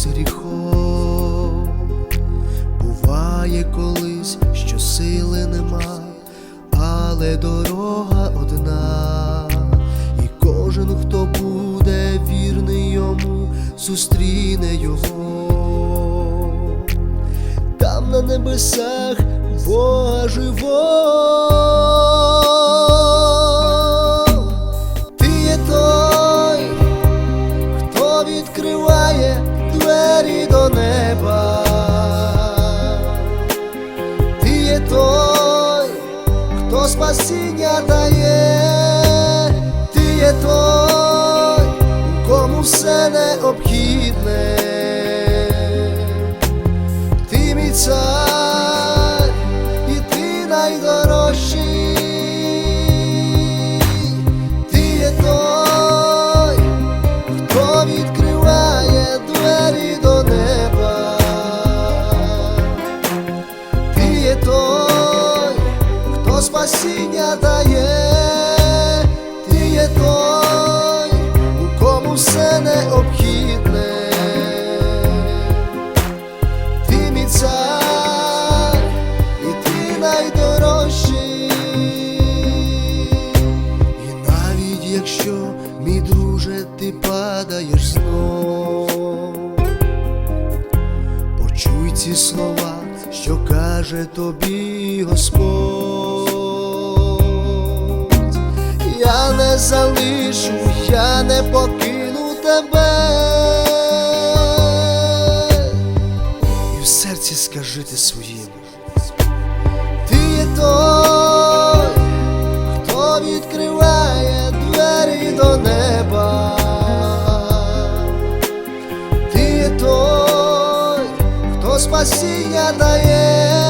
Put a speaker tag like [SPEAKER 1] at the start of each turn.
[SPEAKER 1] з гріхом. Буває колись, що сили нема, але дорога одна, і кожен, хто буде вірний йому, зустріне його. Там на небесах Бога живого. Є той, хто спасіння дає, ти є той, кому все необхідне. Ти мій цар, хто дає, ти є той, у кому все необхідне. Ти мій цар, і ти найдорожчий. І навіть якщо, мій друже, ти падаєш знов, почуй ці слова, що каже тобі Господь я не залишу, я не покину тебе. І в серці скажи ти своїм, ти є той, хто відкриває двері до неба. Ти є той, хто спасіння дає.